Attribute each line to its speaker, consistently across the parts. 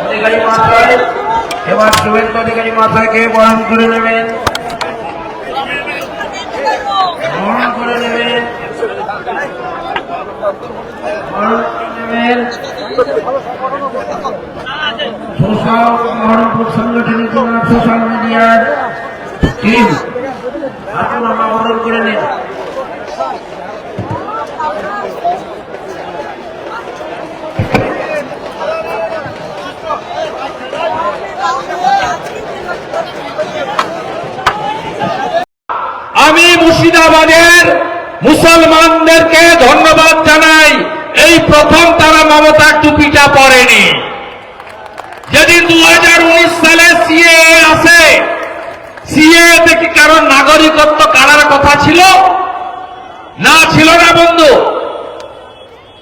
Speaker 1: অধিকারী মাথায়, এবার শুভেন্দু অধিকারী মাথাকে বরণ করে নেবেন। বরণ করে নেবেন। বরণ করে নেবেন। সোশ্যাল সোশ্যাল মিডিয়ার টিম আসুন বরণ করে নিন
Speaker 2: আমি মুর্শিদাবাদের মুসলমানদেরকে ধন্যবাদ জানাই। এই প্রথম তারা মমতার টুপিটা পরেনি। যেদিন দু সালে সিএ আসে, সিএ থেকে কারণ নাগরিকত্ব কারার কথা ছিল? না ছিল না বন্ধু।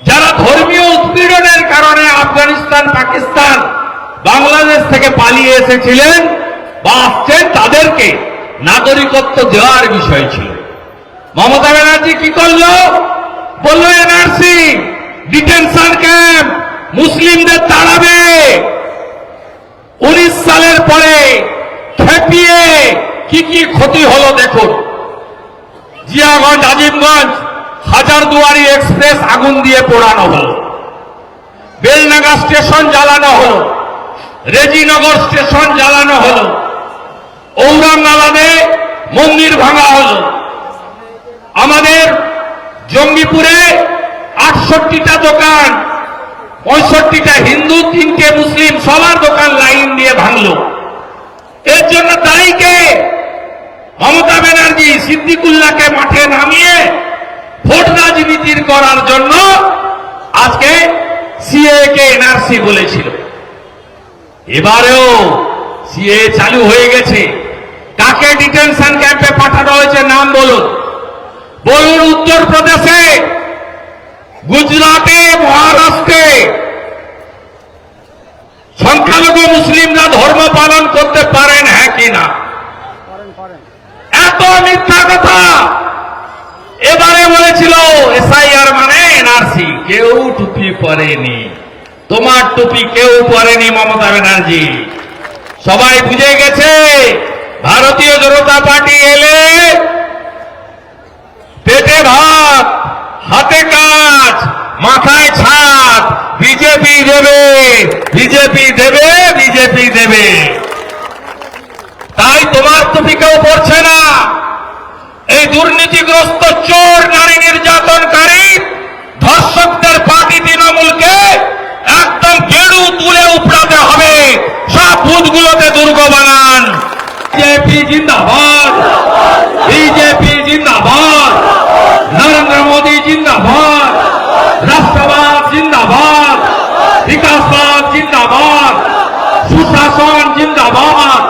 Speaker 2: যারা ধর্মীয় উৎপীড়নের কারণে আফগানিস্তান, পাকিস্তান, বাংলাদেশ থেকে পালিয়ে এসেছিলেন বা আসছেন তাদেরকে নাগরিকত্ব দেওয়ার বিষয় ছিল। মমতা ব্যানার্জি কি করল? বলল, এনআরসি, ডিটেনশন ক্যাম্প, মুসলিমদের তাড়াবে। উনিশ সালের পরে খেপিয়ে কি কি ক্ষতি হলো দেখুন। জিয়াগঞ্জ, আজিমগঞ্জ, হাজারদুয়ারি এক্সপ্রেস আগুন দিয়ে পোড়ানো হলো। বেলনাগা স্টেশন জ্বালানো হলো। রেজিনগর স্টেশন জ্বালানো হলো। ঔরঙ্গাবাদে মন্দির ভাঙা হল। আমাদের জঙ্গিপুরে আটষট্টিটা দোকান, পঁয়ষট্টিটা হিন্দু, তিনটে মুসলিম, সবার দোকান লাইন দিয়ে ভাঙল। এর জন্য দায়ী কে মমতা ব্যানার্জি সিদ্দিকুল্লাহকে মাঠে নামিয়ে ভোট রাজনীতির করার জন্য আজকে সিএ কে এনআরসি বলেছিল। এবারেও সিএ চালু হয়ে গেছে। কাকে ডিটেনশন ক্যাম্পে পাঠানো হয়েছে নাম বলুন। বলুন উত্তরপ্রদেশে, গুজরাটে, মহারাষ্ট্রে। সংখ্যালঘু মুসলিমরা ধর্ম পালন করতে পারেন হ্যাঁ কি না? এত মিথ্যা কথা! এবারে বলেছিল, এসআইআর মানে এনআরসি। কেউ টুপি পরেনি। তোমার টুপি কেউ পরেনি মমতা ব্যানার্জি। সবাই বুঝে গেছে? ভারতীয় জনতা পার্টি এলে পেটে ভাত, হাতে কাজ, মাথায় ছাদ, বিজেপি দেবে বিজেপি দেবে বিজেপি দেবে। তাই তোমার টুপি কেউ পড়ছে না। এই দুর্নীতিগ্রস্ত চোর, নারী নির্যাতনকারী, ধর্ষকদের পার্টি তৃণমূলকে একদম গেড়ু তুলে উপড়াতে হবে। সব বুথগুলোতে দুর্গ বানান। বিজেপি জিন্দাবাদ বিজেপি জিন্দাবাদ নরেন্দ্র মোদী জিন্দাবাদ রাষ্ট্রবাদ জিন্দাবাদ বিকাশবাদ জিন্দাবাদ সুশাসন জিন্দাবাদ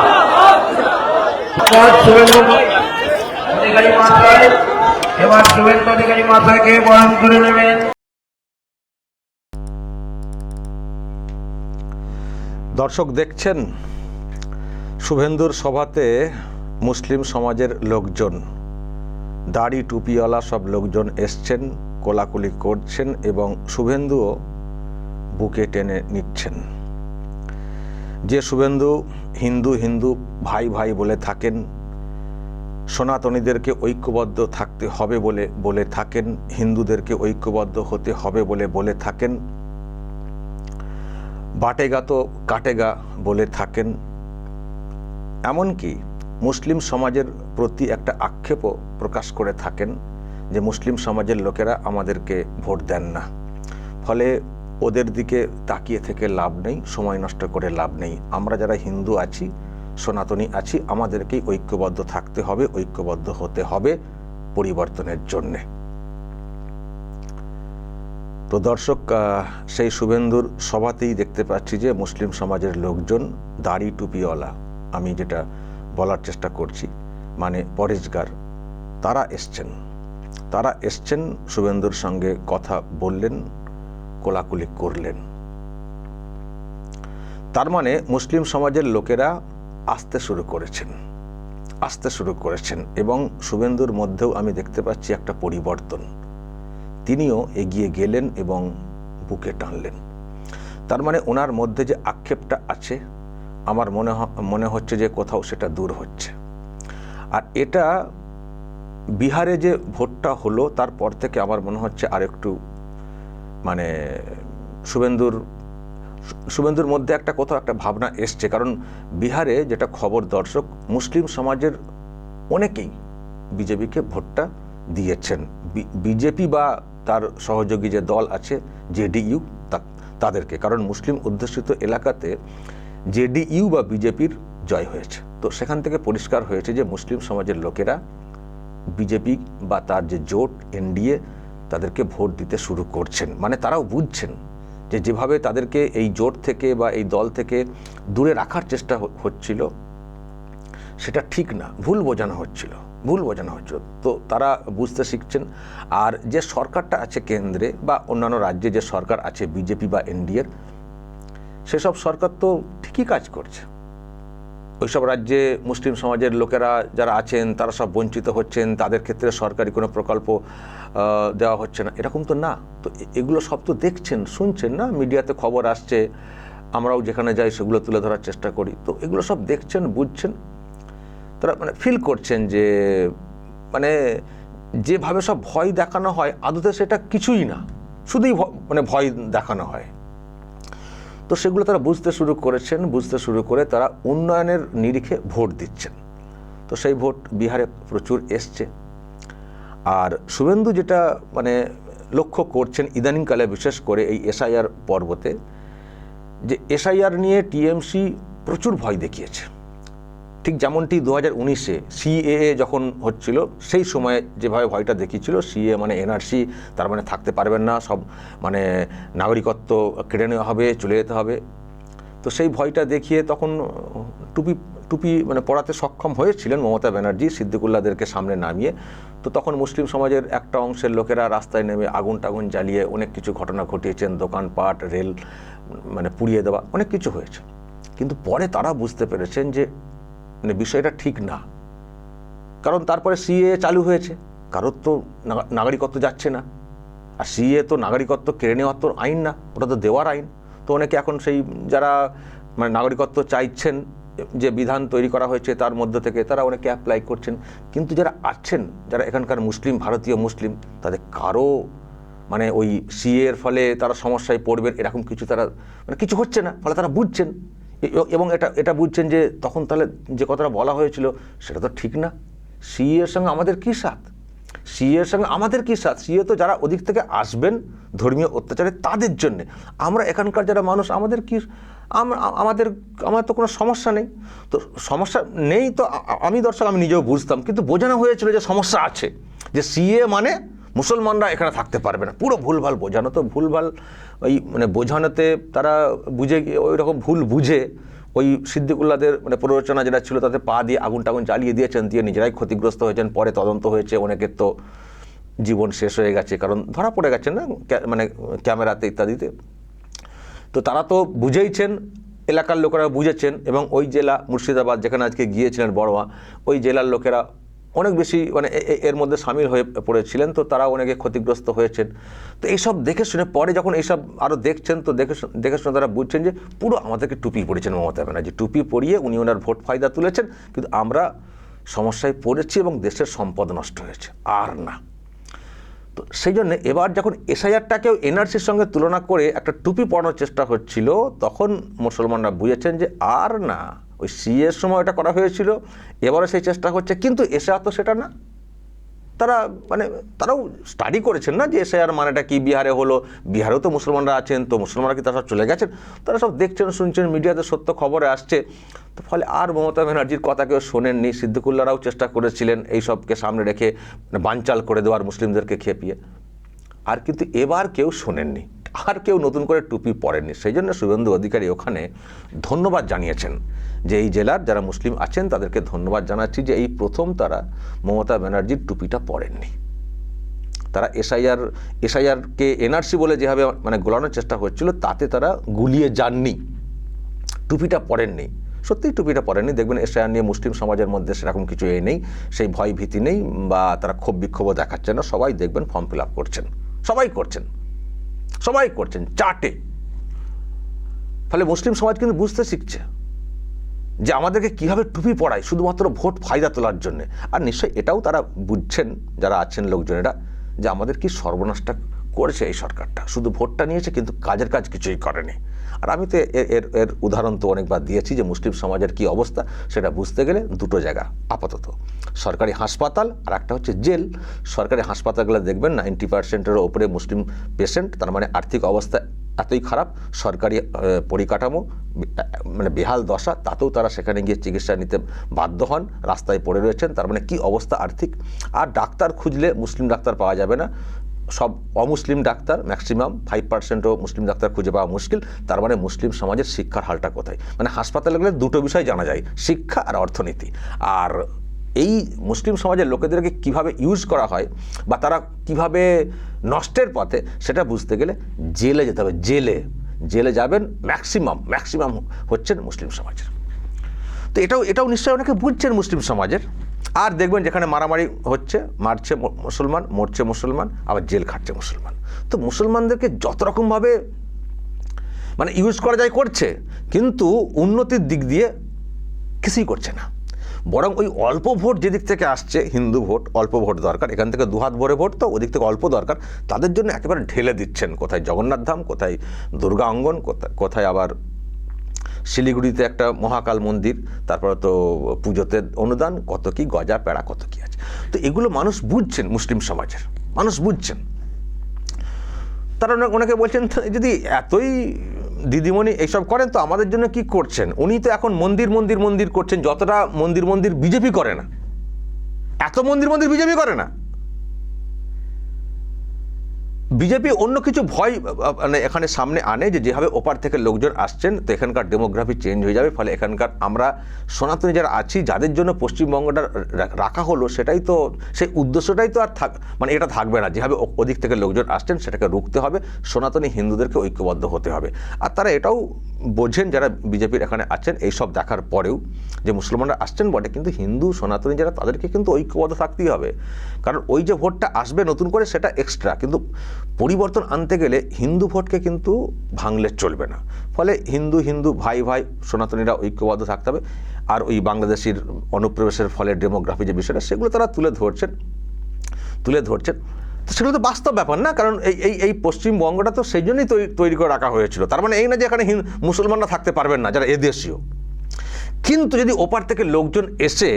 Speaker 1: এবার শুভেন্দু অধিকারী মাথাকে বরণ করে নেবেন
Speaker 3: দর্শক দেখছেন শুভেন্দুর সভাতে মুসলিম সমাজের লোকজন, দাড়ি টুপিওয়ালা সব লোকজন এসছেন, কোলাকুলি করছেন এবং শুভেন্দুও বুকে টেনে নিচ্ছেন। যে শুভেন্দু হিন্দু হিন্দু ভাই ভাই বলে থাকেন, সনাতনীদেরকে ঐক্যবদ্ধ থাকতে হবে বলে বলে থাকেন, হিন্দুদেরকে ঐক্যবদ্ধ হতে হবে বলে বলে থাকেন, বাটেগা তো কাটেগা বলে থাকেন এমনকি মুসলিম সমাজের প্রতি একটা আক্ষেপও প্রকাশ করে থাকেন যে মুসলিম সমাজের লোকেরা আমাদেরকে ভোট দেন না। ফলে ওদের দিকে তাকিয়ে থেকে লাভ নেই, সময় নষ্ট করে লাভ নেই। আমরা যারা হিন্দু আছি, সনাতনী আছি, আমাদেরকেই ঐক্যবদ্ধ থাকতে হবে, ঐক্যবদ্ধ হতে হবে পরিবর্তনের জন্যে। তো দর্শক সেই শুভেন্দুর সভাতেই দেখতে পাচ্ছি যে মুসলিম সমাজের লোকজন দাড়ি টুপিওয়ালা। আমি যেটা বলার চেষ্টা করছি মানে পরেশগার, তারা এসছেন। তারা এসছেন, শুভেন্দুর সঙ্গে কথা বললেন, কোলাকুলি করলেন। তার মানে মুসলিম সমাজের লোকেরা আসতে শুরু করেছেন, আসতে শুরু করেছেন এবং শুভেন্দুর মধ্যেও আমি দেখতে পাচ্ছি একটা পরিবর্তন। তিনিও এগিয়ে গেলেন এবং বুকে টানলেন। তার মানে ওনার মধ্যে যে আক্ষেপটা আছে আমার মনে মনে হচ্ছে যে কোথাও সেটা দূর হচ্ছে। আর এটা বিহারে যে ভোটটা হলো, তারপর থেকে আমার মনে হচ্ছে আর একটু মানে শুভেন্দুর শুভেন্দুর মধ্যে একটা কোথাও একটা ভাবনা এসছে। কারণ বিহারে যেটা খবর দর্শক, মুসলিম সমাজের অনেকেই বিজেপিকে ভোটটা দিয়েছেন। বিজেপি বা তার সহযোগী যে দল আছে, জেডিইউ তাদেরকে। কারণ মুসলিম অধ্যুষিত এলাকাতে জেডিইউ বা বিজেপির জয় হয়েছে। তো সেখান থেকে পরিষ্কার হয়েছে যে মুসলিম সমাজের লোকেরা বিজেপি বা তার যে জোট, এনডিএ, তাদেরকে ভোট দিতে শুরু করছেন। মানে তারাও বুঝছেন যে যেভাবে তাদেরকে এই জোট থেকে বা এই দল থেকে দূরে রাখার চেষ্টা হচ্ছিল, সেটা ঠিক না। ভুল বোঝানো হচ্ছিল, ভুল বোঝানো হচ্ছিল। তো তারা বুঝতে শিখছেন। আর যে সরকারটা আছে কেন্দ্রে বা অন্যান্য রাজ্যে যে সরকার আছে বিজেপি বা এনডিএর, সেসব সরকার তো ঠিকই কাজ করছে? ওইসব রাজ্যে মুসলিম সমাজের লোকেরা যারা আছেন, তারা সব বঞ্চিত হচ্ছেন, তাদের ক্ষেত্রে সরকারি কোনো প্রকল্প দেওয়া হচ্ছে না। এরকম তো না। তো এগুলো সব তো দেখছেন, শুনছেন না? মিডিয়াতে খবর আসছে, আমরাও যেখানে যাই সেগুলো তুলে ধরার চেষ্টা করি। তো এগুলো সব দেখছেন, বুঝছেন? তারা মানে ফিল করছেন যে মানে যেভাবে সব ভয় দেখানো হয়, আদতে সেটা কিছুই না। শুধুই মানে ভয় দেখানো হয়। তো সেগুলো তারা বুঝতে শুরু করেছেন, বুঝতে শুরু করে তারা উন্নয়নের নিরিখে ভোট দিচ্ছেন। তো সেই ভোট বিহারে প্রচুর এসছে। আর শুভেন্দু যেটা মানে লক্ষ্য করছেন ইদানিংকালে বিশেষ করে এই এসআইআর পর্বতে, যে এসআইআর নিয়ে টিএমসি প্রচুর ভয় দেখিয়েছে। ঠিক যেমনটি দু হাজার উনিশে সিএএ যখন হচ্ছিল, সেই সময়ে যেভাবে ভয়টা দেখিয়েছিল সিএ মানে এনআরসি তার মানে থাকতে পারবেন না, সব মানে নাগরিকত্ব কেড়ে নেওয়া হবে, চলে যেতে হবে। তো সেই ভয়টা দেখিয়ে তখন টুপি টুপি মানে পড়াতে সক্ষম হয়েছিলেন মমতা ব্যানার্জি সিদ্দিকুল্লাদেরকে সামনে নামিয়ে। তো তখন মুসলিম সমাজের একটা অংশের লোকেরা রাস্তায় নেমে আগুন টাগুন জ্বালিয়ে অনেক কিছু ঘটনা ঘটিয়েছেন, দোকানপাট, রেল মানে পুড়িয়ে দেওয়া, অনেক কিছু হয়েছে। কিন্তু পরে তারা বুঝতে পেরেছেন যে মানে বিষয়টা ঠিক না। কারণ তারপরে সিএ চালু হয়েছে। কারোর তো নাগরিকত্ব যাচ্ছে না। আর সিএ তো নাগরিকত্ব কেড়ে নেওয়ার তো আইন না, ওটা তো দেওয়ার আইন। তো অনেকে এখন সেই যারা মানে নাগরিকত্ব চাইছেন, যে বিধান তৈরি করা হয়েছে তার মধ্য থেকে তারা অনেকে অ্যাপ্লাই করছেন। কিন্তু যারা আছেন, যারা এখানকার মুসলিম, ভারতীয় মুসলিম, তাদের কারও মানে ওই সিএ এর ফলে তারা সমস্যায় পড়বেন, এরকম কিছু তারা মানে কিছু হচ্ছে না, ফলে তারা বুঝছেন। এবং এটা এটা বুঝছেন যে তখন তাহলে যে কথাটা বলা হয়েছিল সেটা তো ঠিক না। সিএ এর সঙ্গে আমাদের কী সাথ? সিএ এর সঙ্গে আমাদের কী সাথ? সিএ তো যারা ওদিক থেকে আসবেন ধর্মীয় অত্যাচারে তাদের জন্য। আমরা এখানকার যারা মানুষ, আমাদের কি আমাদের, আমার তো কোনো সমস্যা নেই। তো সমস্যা নেই তো আমি দর্শক, আমি নিজেও বুঝতাম। কিন্তু বোঝানো হয়েছিল যে সমস্যা আছে। যে সিএ মানে মুসলমানরা এখানে থাকতে পারবে না। পুরো ভুলভাল বোঝানো তো, ভুলভাল ওই মানে বোঝানোতে তারা বুঝে গিয়ে ওই রকম ভুল বুঝে ওই সিদ্দিকুল্লাদের মানে প্ররোচনা যেটা ছিল তাতে পা দিয়ে আগুন টাগুন জ্বালিয়ে দিয়েছেন, দিয়ে নিজেরাই ক্ষতিগ্রস্ত হয়েছেন, পরে তদন্ত হয়েছে, অনেকের তো জীবন শেষ হয়ে গেছে, কারণ ধরা পড়ে গেছেন না মানে ক্যামেরাতে ইত্যাদিতে। তো তারা তো বুঝেইছেন, এলাকার লোকেরা বুঝেছেন, এবং ওই জেলা মুর্শিদাবাদ যেখানে আজকে গিয়েছিলেন বড়োয়া, ওই জেলার লোকেরা অনেক বেশি মানে এর মধ্যে সামিল হয়ে পড়েছিলেন, তো তারা অনেকে ক্ষতিগ্রস্ত হয়েছেন। তো এইসব দেখে শুনে পরে যখন এইসব আরও দেখছেন, তো দেখে দেখে শুনে তারা বুঝছেন যে পুরো আমাদেরকে টুপি পড়েছেন মমতা ব্যানার্জি। টুপি পরিয়ে উনি ওনার ভোট ফায়দা তুলেছেন, কিন্তু আমরা সমস্যায় পড়েছি এবং দেশের সম্পদ নষ্ট হয়েছে, আর না। তো সেই জন্য এবার যখন এসআইআরটাকেও এনআরসির সঙ্গে তুলনা করে একটা টুপি পরানোর চেষ্টা হচ্ছিল, তখন মুসলমানরা বুঝেছেন যে আর না। ওই সিএর সময় এটা করা হয়েছিল এবারে সেই চেষ্টা হচ্ছে, কিন্তু এসআর তো সেটা না। তারা মানে তারাও স্টাডি করেছেন না যে এসআইআর মানেটা কি, বিহারে হলো, বিহারেও তো মুসলমানরা আছেন, তো মুসলমানরা কি তারা সব চলে গেছেন? তারা সব দেখছেন, শুনছেন, মিডিয়াতে সত্য খবরে আসছে। তো ফলে আর মমতা ব্যানার্জির কথা কেউ শোনেননি সিদ্দিকুল্লারাও চেষ্টা করেছিলেন এই সবকে সামনে রেখে মানে বানচাল করে দেওয়ার মুসলিমদেরকে খেপিয়ে। আর কিন্তু এবার কেউ শোনেননি। আর কেউ নতুন করে টুপি পরেননি। সেই জন্য শুভেন্দু অধিকারী ওখানে ধন্যবাদ জানিয়েছেন যে এই জেলার যারা মুসলিম আছেন, তাদেরকে ধন্যবাদ জানাচ্ছি যে এই প্রথম তারা মমতা ব্যানার্জির টুপিটা পরেননি। তারা এসআইআর, এসআইআরকে এনআরসি বলে যেভাবে মানে গোলানোর চেষ্টা হচ্ছিল, তাতে তারা গুলিয়ে যাননি। টুপিটা পরেননি। সত্যিই টুপিটা পরেননি। দেখবেন এসআইআর নিয়ে মুসলিম সমাজের মধ্যে সেরকম কিছু এ নেই। সেই ভয় ভীতি নেই বা তারা ক্ষোভ বিক্ষোভও দেখাচ্ছে না। সবাই দেখবেন ফর্ম ফিল আপ করছেন। সবাই করছেন। সবাই করছেন চাটে ফলে মুসলিম সমাজ কিন্তু বুঝতে শিখছে যে আমাদেরকে কীভাবে টুপি পড়ায় শুধুমাত্র ভোট ফায়দা তোলার জন্য। আর নিশ্চয়ই এটাও তারা বুঝছেন, যারা আছেন লোকজনেরা যে আমাদের কি সর্বনাশটা করেছে এই সরকারটা। শুধু ভোটটা নিয়েছে, কিন্তু কাজের কাজ কিছুই করেনি। আর আমি তো এর এর উদাহরণ তো অনেকবার দিয়েছি যে মুসলিম সমাজের কি অবস্থা, সেটা বুঝতে গেলে দুটো জায়গা আপাতত। সরকারি হাসপাতাল আর একটা হচ্ছে জেল। সরকারি হাসপাতালগুলো দেখবেন নাইনটি পার্সেন্টের ওপরে মুসলিম পেশেন্ট তার মানে আর্থিক অবস্থা এতই খারাপ, সরকারি পরিকাঠামো মানে বেহাল দশা, তাতেও তারা সেখানে গিয়ে চিকিৎসা নিতে বাধ্য হন, রাস্তায় পড়ে রয়েছেন, তার মানে কি অবস্থা আর্থিক। আর ডাক্তার খুঁজলে মুসলিম ডাক্তার পাওয়া যাবে না। সব অমুসলিম ডাক্তার ম্যাক্সিমাম ফাইভ পার্সেন্টও মুসলিম ডাক্তার খুঁজে পাওয়া মুশকিল, তার মানে মুসলিম সমাজের শিক্ষার হালটা কোথায়? মানে হাসপাতালে গেলে দুটো বিষয় জানা যায়, শিক্ষা আর অর্থনীতি। আর এই মুসলিম সমাজের লোকেদেরকে কীভাবে ইউজ করা হয় বা তারা কীভাবে নষ্টের পথে, সেটা বুঝতে গেলে জেলে যেতে হবে, জেলে। জেলে যাবেন ম্যাক্সিমাম ম্যাক্সিমাম হচ্ছেন মুসলিম সমাজের। তো এটাও এটাও নিশ্চয়ই অনেকে বুঝছেন মুসলিম সমাজের। আর দেখবেন যেখানে মারামারি হচ্ছে, মারছে মুসলমান, মরছে মুসলমান, আবার জেল খাটছে মুসলমান। তো মুসলমানদেরকে যত রকমভাবে মানে ইউজ করা যায় করছে, কিন্তু উন্নতির দিক দিয়ে কিছুই করছে না। বরং ওই অল্প ভোট যেদিক থেকে আসছে, হিন্দু ভোট, অল্প ভোট দরকার, এখান থেকে দুহাত ভরে ভোট তো ওদিক থেকে অল্প দরকার, তাদের জন্য একেবারে ঢেলে দিচ্ছেন। কোথায় জগন্নাথ ধাম, কোথায় দুর্গা অঙ্গন, কোথায় কোথায় আবার শিলিগুড়িতে একটা মহাকাল মন্দির, তারপরে তো পুজোতে অনুদান, কত কি গজা, পেড়া, কত কি আছে। তো এগুলো মানুষ বুঝছেন মুসলিম সমাজের, মানুষ বুঝছেন। তারা ওনাকে বলছেন, যদি এতই দিদিমণি এইসব করেন, তো আমাদের জন্য কি করছেন? উনি তো এখন মন্দির মন্দির মন্দির করছেন, যতটা মন্দির মন্দির বিজেপি করে না। এত মন্দির মন্দির বিজেপি করে না। বিজেপি অন্য কিছু ভয় মানে এখানে সামনে আনে যে যেভাবে ওপার থেকে লোকজন আসছেন, তো এখানকার ডেমোগ্রাফি চেঞ্জ হয়ে যাবে, ফলে এখানকার আমরা সনাতনী যারা আছি, যাদের জন্য পশ্চিমবঙ্গটা রাখা হলো, সেটাই তো, সেই উদ্দেশ্যটাই তো আর থাক মানে এটা থাকবে না। যেভাবে ওদিক থেকে লোকজন আসছেন, সেটাকে রুখতে হবে, সনাতনী হিন্দুদেরকে ঐক্যবদ্ধ হতে হবে। আর তারা এটাও বোঝেন, যারা বিজেপির এখানে আছেন এইসব দেখার পরেও যে মুসলমানরা আসছেন বটে, কিন্তু হিন্দু, সনাতনী যারা, তাদেরকে কিন্তু ঐক্যবদ্ধ থাকতেই হবে। কারণ ওই যে ভোটটা আসবে নতুন করে, সেটা এক্সট্রা কিন্তু পরিবর্তন আনতে গেলে হিন্দু ভোটকে কিন্তু ভাঙলে চলবে না। ফলে হিন্দু হিন্দু ভাই ভাই, সনাতনীরা ঐক্যবদ্ধ থাকতে হবে। আর ওই বাংলাদেশের অনুপ্রবেশের ফলে ডেমোগ্রাফি যে বিষয়টা, সেগুলো তারা তুলে ধরছেন। তুলে ধরছেন। তো সেগুলো তো বাস্তব ব্যাপার না, কারণ এই এই এই পশ্চিমবঙ্গটা তো সেই জন্যই তৈরি করে রাখা হয়েছিল। তার মানে এই না যে এখানে মুসলমানরা থাকতে পারবেন না, যারা এদেশীয়। কিন্তু যদি ওপার থেকে লোকজন এসে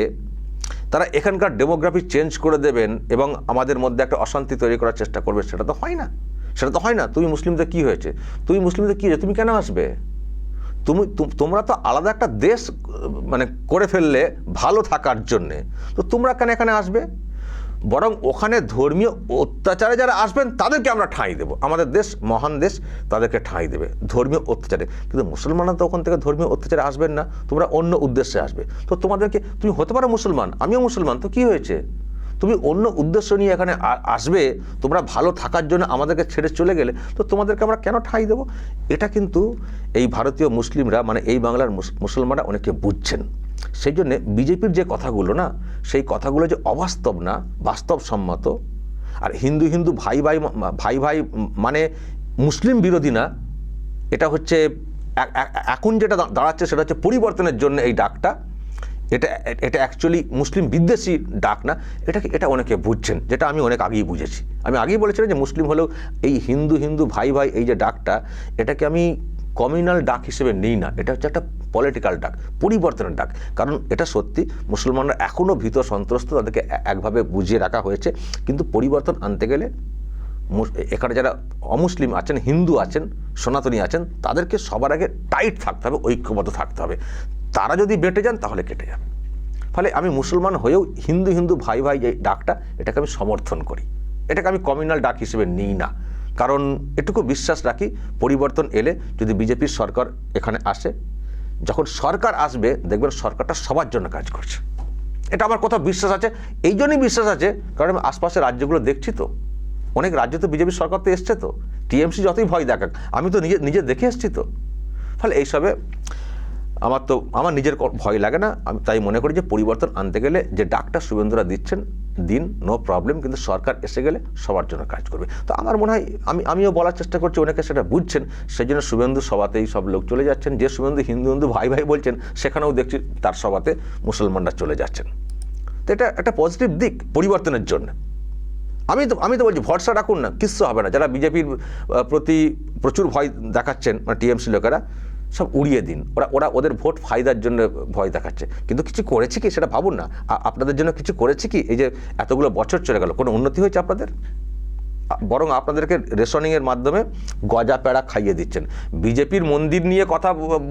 Speaker 3: তারা এখানকার ডেমোগ্রাফি চেঞ্জ করে দেবেন এবং আমাদের মধ্যে একটা অশান্তি তৈরি করার চেষ্টা করবে, সেটা তো হয় না। সেটা তো হয় না। তুমি মুসলিমদের কি হয়েছে? তুমি মুসলিমদের কী হয়েছে? তুমি কেন আসবে? তুমি তুম- তোমরা তো আলাদা একটা দেশ মানে করে ফেললে ভালো থাকার জন্যে। তো তোমরা কেন এখানে আসবে? বরং ওখানে ধর্মীয় অত্যাচারে যারা আসবেন, তাদেরকে আমরা ঠাঁই দেবো। আমাদের দেশ মহান দেশ, তাদেরকে ঠাঁই দেবে ধর্মীয় অত্যাচারে। কিন্তু মুসলমানরা তো ওখান থেকে ধর্মীয় অত্যাচারে আসবেন না, তোমরা অন্য উদ্দেশ্যে আসবে। তো তোমাদেরকে, তুমি হতে পারো মুসলমান, আমিও মুসলমান, তো কি হয়েছে? তুমি অন্য উদ্দেশ্য নিয়ে এখানে আসবে, তোমরা ভালো থাকার জন্য আমাদেরকে ছেড়ে চলে গেলে, তো তোমাদেরকে আমরা কেন ঠাঁই দেবো? এটা কিন্তু এই ভারতীয় মুসলিমরা মানে এই বাংলার মুস- মুসলমানরা অনেকে বুঝছেন। সেই জন্যে বিজেপির যে কথাগুলো না, সেই কথাগুলো যে অবাস্তব না, বাস্তবসম্মত, আর হিন্দু হিন্দু ভাই ভাই ভাই ভাই মানে মুসলিম বিরোধী না, এটা হচ্ছে এখন যেটা দাঁড়াচ্ছে সেটা হচ্ছে পরিবর্তনের জন্য এই ডাকটা। এটা এটা অ্যাকচুয়ালি মুসলিম বিদ্বেষী ডাক না এটাকে এটা অনেকে বুঝছেন, যেটা আমি অনেক আগেই বুঝেছি। আমি আগেই বলেছিলাম যে মুসলিম হলেও এই হিন্দু হিন্দু ভাই ভাই এই যে ডাকটা, এটাকে আমি কমিউনাল ডাক হিসেবে নিই না, এটা হচ্ছে একটা পলিটিক্যাল ডাক, পরিবর্তনের ডাক। কারণ এটা সত্যি, মুসলমানরা এখনও ভীত সন্ত্রস্ত, তাদেরকে একভাবে বুঝিয়ে রাখা হয়েছে। কিন্তু পরিবর্তন আনতে গেলে এখানে যারা অমুসলিম আছেন, হিন্দু আছেন, সনাতনী আছেন, তাদেরকে সবার আগে টাইট থাকতে হবে, ঐক্যবদ্ধ থাকতে হবে। তারা যদি বেটে যান, তাহলে কেটে যাবে। ফলে আমি মুসলমান হয়েও হিন্দু হিন্দু ভাই ভাই যে ডাকটা, এটাকে আমি সমর্থন করি। এটাকে আমি কমিউনাল ডাক হিসেবে নিই না। কারণ এটুকু বিশ্বাস রাখি, পরিবর্তন এলে যদি বিজেপির সরকার এখানে আসে, যখন সরকার আসবে, দেখবেন সরকারটা সবার জন্য কাজ করছে। এটা আমার কোথাও বিশ্বাস আছে, এই জন্যই বিশ্বাস আছে, কারণ আমি আশপাশের রাজ্যগুলো দেখছি তো। অনেক রাজ্য তো বিজেপির সরকার তো এসছে তো। টিএমসি যতই ভয় দেখাক, আমি তো নিজে নিজে দেখে এসছি তো। ফলে এইসবে আমার তো, আমার নিজের ভয় লাগে না। আমি তাই মনে করি যে পরিবর্তন আনতে গেলে যে ডাকটা শুভেন্দুরা দিচ্ছেন দিন নো প্রবলেম কিন্তু সরকার এসে গেলে সবার জন্য কাজ করবে। তো আমার মনে হয়, আমি, আমিও বলার চেষ্টা করছি, অনেকে সেটা বুঝছেন সেই জন্য শুভেন্দু সভাতেই সব লোক চলে যাচ্ছেন, যে শুভেন্দু হিন্দু হিন্দু ভাই ভাই বলছেন, সেখানেও দেখছি তার সভাতে মুসলমানরা চলে যাচ্ছেন। তো এটা একটা পজিটিভ দিক পরিবর্তনের জন্য। আমি তো আমি তো বলছি, ভরসা রাখুন না, কিচ্ছু হবে না। যারা বিজেপির প্রতি প্রচুর ভয় দেখাচ্ছেন মানে টিএমসি লোকেরা সব উড়িয়ে দিন। ওরা ওরা ওদের ভোট ফায়দার জন্য ভয় দেখাচ্ছে। কিন্তু কিছু করেছে কি সেটা ভাবুন না। আপনাদের জন্য কিছু করেছে কি? এই যে এতগুলো বছর চলে গেল, কোনো উন্নতি হয়েছে আপনাদের? বরং আপনাদেরকে রেশনিংয়ের মাধ্যমে গজা পেড়া খাইয়ে দিচ্ছেন। বিজেপির মন্দির নিয়ে কথা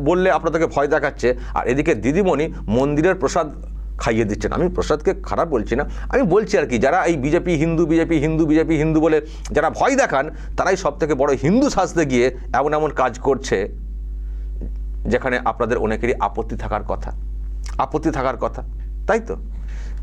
Speaker 3: বললে আপনাদেরকে ভয় দেখাচ্ছে, আর এদিকে দিদিমণি মন্দিরের প্রসাদ খাইয়ে দিচ্ছেন। আমি প্রসাদকে খারাপ বলছি না, আমি বলছি আর কি, যারা এই BJP Hindu BJP Hindu BJP Hindu বলে যারা ভয় দেখান, তারাই সব থেকে বড় হিন্দু সাজতে গিয়ে এমন এমন কাজ করছে। যেখানে আপনাদের অনেকেরই আপত্তি থাকার কথা। আপত্তি থাকার কথা। তাই তো?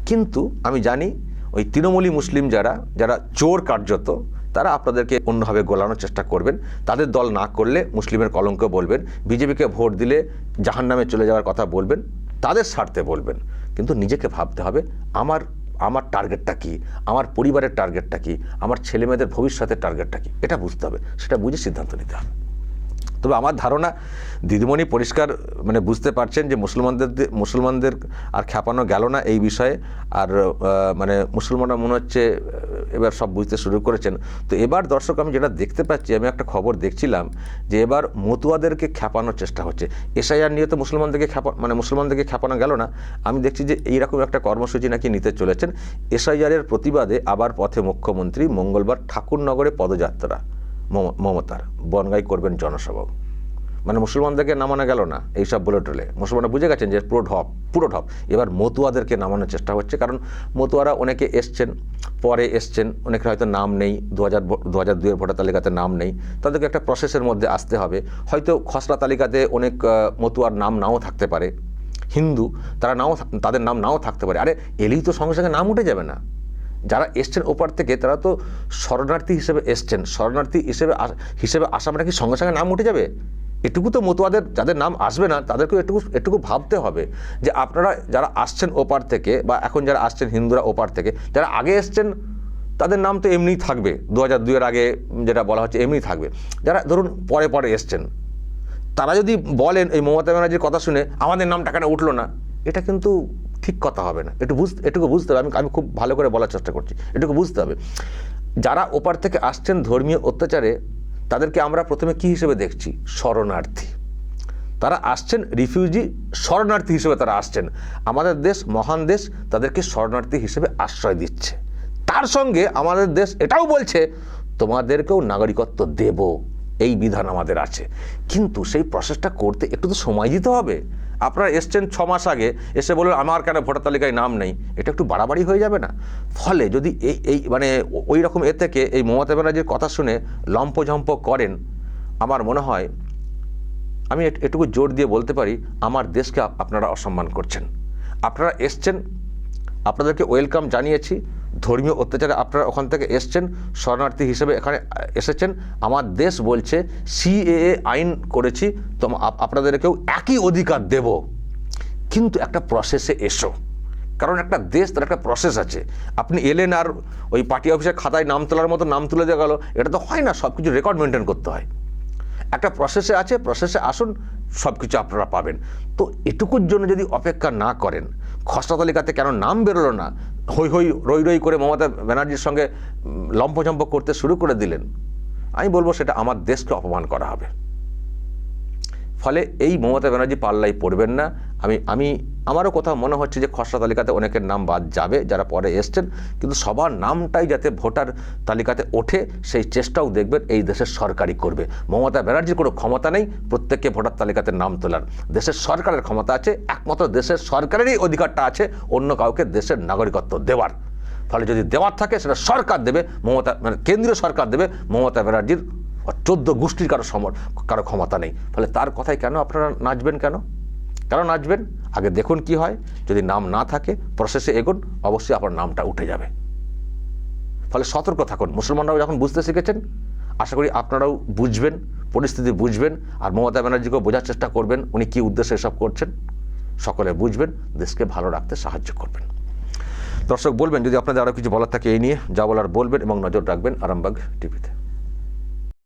Speaker 3: কিন্তু আমি জানি ওই তৃণমূলী মুসলিম যারা যারা চোর কার্যত, তারা আপনাদেরকে অন্যভাবে গোলানোর চেষ্টা করবেন। তাদের দল না করলে মুসলিমের কলঙ্ক বলবেন, বিজেপিকে ভোট দিলে জাহান্নামে চলে যাওয়ার কথা বলবেন, তাদের স্বার্থে বলবেন। কিন্তু নিজেকে ভাবতে হবে, আমার আমার টার্গেটটা কি? আমার পরিবারের টার্গেটটা কি? আমার ছেলেমেয়েদের ভবিষ্যতের টার্গেটটা কি? এটা বুঝতে হবে, সেটা বুঝে সিদ্ধান্ত নিতে হবে। তবে আমার ধারণা দিদিমণি পরিষ্কার মানে বুঝতে পারছেন যে মুসলমানদের মুসলমানদের আর খ্যাপানো গেল না এই বিষয়ে। আর মানে মুসলমানরা মনে হচ্ছে এবার সব বুঝতে শুরু করেছেন। তো এবার দর্শক, আমি যেটা দেখতে পাচ্ছি, আমি একটা খবর দেখছিলাম যে এবার মতুয়াদেরকে খ্যাপানোর চেষ্টা হচ্ছে। এসআইআর নিয়ে তো মুসলমানদেরকে খ্যাপা মানে মুসলমানদেরকে খ্যাপানো গেল না। আমি দেখছি যে এইরকম একটা কর্মসূচি নাকি নিতে চলেছেন। এসআইআরের প্রতিবাদে আবার পথে মুখ্যমন্ত্রী মঙ্গলবার ঠাকুরনগরে পদযাত্রা। মমতার। বনগাই করবেন জনসভা। মানে মুসলমানদেরকে নামানো গেল না এইসব বলে টলে মুসলমানরা বুঝে গেছেন যে পুরো ঢপ পুরো ঢপ। এবার মতুয়াদেরকে নামানোর চেষ্টা হচ্ছে, কারণ মতুয়ারা অনেকে এসছেন, পরে এসছেন, অনেকের হয়তো নাম নেই দু হাজার দু হাজার দুইয়ের ভোটার তালিকাতে নাম নেই। তাদেরকে একটা প্রসেসের মধ্যে আসতে হবে। হয়তো খসড়া তালিকাতে অনেক মতুয়ার নাম নাও থাকতে পারে। হিন্দু, তারা নাও তাদের নাম নাও থাকতে পারে। আরে, এলেই তো সঙ্গে সঙ্গে নাম উঠে যাবে না। যারা এসছেন ওপার থেকে, তারা তো শরণার্থী হিসেবে এসছেন। শরণার্থী হিসেবে হিসেবে আসা মানে কি সঙ্গে সঙ্গে নাম উঠে যাবে? এটুকু তো মতুয়াদের, যাদের নাম আসবে না, তাদেরকেও এটুকু এটুকু ভাবতে হবে যে আপনারা যারা আসছেন ওপার থেকে বা এখন যারা আসছেন হিন্দুরা ওপার থেকে, যারা আগে এসছেন, তাদের নাম তো এমনিই থাকবে। দু হাজার দুইয়ের আগে যেটা বলা হচ্ছে এমনিই থাকবে। যারা ধরুন পরে পরে এসছেন, তারা যদি বলেন এই মমতা ব্যানার্জির কথা শুনে, আমাদের নাম টাকাটা উঠল না? এটা কিন্তু ঠিক কথা হবে না। একটু বুঝতে, এটুকু বুঝতে হবে। আমি আমি খুব ভালো করে বলার চেষ্টা করছি। এটুকু বুঝতে হবে। যারা ওপার থেকে আসছেন ধর্মীয় অত্যাচারে, তাদেরকে আমরা প্রথমে কি হিসেবে দেখছি? শরণার্থী। তারা আসছেন রিফিউজি, শরণার্থী হিসেবে তারা আসছেন। আমাদের দেশ মহান দেশ, তাদেরকে শরণার্থী হিসেবে আশ্রয় দিচ্ছে। তার সঙ্গে আমাদের দেশ এটাও বলছে, তোমাদেরকেও নাগরিকত্ব দেব। এই বিধান আমাদের আছে। কিন্তু সেই প্রসেসটা করতে একটু তো সময় দিতে হবে। আপনারা এসছেন ছ মাস আগে, এসে বললেন, আমার কেন ভোটার তালিকায় নাম নেই? এটা একটু বাড়াবাড়ি হয়ে যাবে না? ফলে যদি এই এই মানে ওই রকম এ থেকে এই মমতা ব্যানার্জির কথা শুনে লম্পঝম্প করেন, আমার মনে হয়, আমি এট- এটুকু জোর দিয়ে বলতে পারি, আমার দেশকে আপনারা অসম্মান করছেন। আপনারা এসছেন, আপনাদেরকে ওয়েলকাম জানিয়েছি। ধর্মীয় অত্যাচারে আপনারা ওখান থেকে এসছেন, শরণার্থী হিসেবে এখানে এসেছেন। আমার দেশ বলছে সিএএ আইন করেছি, তো আপনাদেরকেও একই অধিকার দেব। কিন্তু একটা প্রসেসে এসো। কারণ একটা দেশ, তার একটা প্রসেস আছে। আপনি এলেন আর ওই পার্টি অফিসের খাতায় নাম তোলার মতো নাম তুলে দেওয়া গেল, এটা তো হয় না সব কিছু রেকর্ড মেনটেন করতে হয়। একটা প্রসেসে আছে প্রসেসে আসুন সব কিছু আপনারা পাবেন। তো এটুকুর জন্য যদি অপেক্ষা না করেন, খসড়া তালিকাতে কেন নাম বেরোলো না হই হৈ রই রই করে মমতা ব্যানার্জির সঙ্গে লম্পঝম্প করতে শুরু করে দিলেন, আমি বলব সেটা আমার দেশকে অপমান করা হবে। ফলে এই মমতা ব্যানার্জি পাল্লাই পড়বেন না আমি আমি, আমারও কোথাও মনে হচ্ছে যে খসড়া তালিকাতে অনেকের নাম বাদ যাবে, যারা পরে এসছেন। কিন্তু সবার নামটাই যাতে ভোটার তালিকাতে ওঠে, সেই চেষ্টাও দেখবেন এই দেশের সরকারই করবে। মমতা ব্যানার্জির কোনো ক্ষমতা নেই, প্রত্যেককে ভোটার তালিকাতে নাম তোলার। দেশের সরকারের ক্ষমতা আছে, একমাত্র দেশের সরকারেরই অধিকারটা আছে, অন্য কাউকে দেশের নাগরিকত্ব দেওয়ার। ফলে যদি দেওয়ার থাকে, সেটা সরকার দেবে, মমতা মানে কেন্দ্রীয় সরকার দেবে, মমতা ব্যানার্জির চোদ্দ গোষ্ঠীর কারও সম কারও ক্ষমতা নেই। ফলে তার কথায় কেন আপনারা নাচবেন কেন? কেন নাচবেন আগে দেখুন কি হয়, যদি নাম না থাকে প্রসেসে এগোন, অবশ্যই আপনার নামটা উঠে যাবে। ফলে সতর্ক থাকুন। মুসলমানরাও যখন বুঝতে শিখেছেন, আশা করি আপনারাও বুঝবেন, পরিস্থিতি বুঝবেন, আর মমতা ব্যানার্জিকেও বোঝার চেষ্টা করবেন, উনি কী উদ্দেশ্যে এসব করছেন। সকলে বুঝবেন, দেশকে ভালো রাখতে সাহায্য করবেন। দর্শক, বলবেন, যদি আপনাদের আরও কিছু বলার থাকে এই নিয়ে, যা বলার বলবেন এবং নজর রাখবেন আরামবাগ টিভিতে।